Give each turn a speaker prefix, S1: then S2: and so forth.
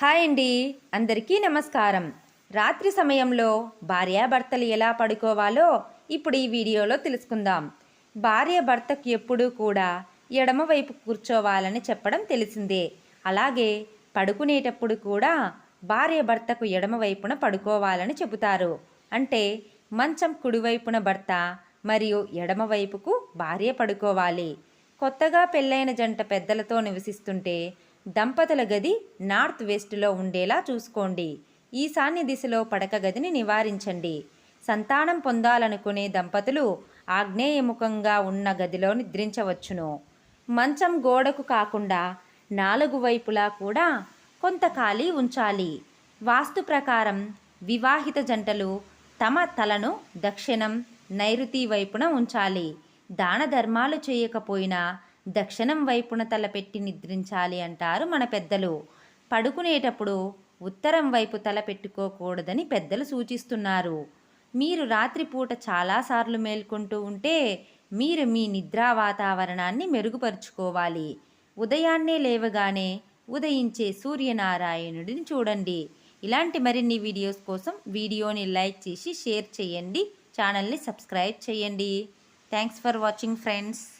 S1: Hi అండి. అందరికీ నమస్కారం. రాత్రి సమయంలో భార్యాభర్తలు ఎలా పడుకోవాలో ఇప్పుడు ఈ వీడియోలో తెలుసుకుందాం. భార్య భర్తకు ఎప్పుడూ కూడా ఎడమవైపు కూర్చోవాలని చెప్పడం తెలిసిందే. అలాగే పడుకునేటప్పుడు కూడా భార్య భర్తకు ఎడమవైపున పడుకోవాలని చెబుతారు. అంటే మంచం కుడివైపున భర్త మరియు ఎడమవైపుకు భార్య పడుకోవాలి. కొత్తగా పెళ్ళైన జంట పెద్దలతో నివసిస్తుంటే దంపతుల గది నార్త్ వెస్ట్లో ఉండేలా చూసుకోండి. ఈశాన్య దిశలో పడక గదిని నివారించండి. సంతానం పొందాలనుకునే దంపతులు ఆగ్నేయముఖంగా ఉన్న గదిలో నిద్రించవచ్చును. మంచం గోడకు కాకుండా నాలుగు వైపులా కూడా కొంత ఖాళీ ఉంచాలి. వాస్తు ప్రకారం వివాహిత జంటలు తమ తలను దక్షిణం నైరుతి వైపున ఉంచాలి. దాన ధర్మాలు చేయకపోయినా దక్షిణం వైపున తలపెట్టి నిద్రించాలి అంటారు మన పెద్దలు. పడుకునేటప్పుడు ఉత్తరం వైపు తల పెట్టుకోకూడదని పెద్దలు సూచిస్తున్నారు. మీరు రాత్రిపూట చాలాసార్లు మేల్కొంటూ ఉంటే మీరు మీ నిద్రా వాతావరణాన్ని మెరుగుపరుచుకోవాలి. ఉదయాన్నే లేవగానే ఉదయించే సూర్యనారాయణుడిని చూడండి. ఇలాంటి మరిన్ని వీడియోస్ కోసం వీడియోని లైక్ చేసి షేర్ చేయండి. ఛానల్ని సబ్స్క్రైబ్ చేయండి. Thanks for watching friends.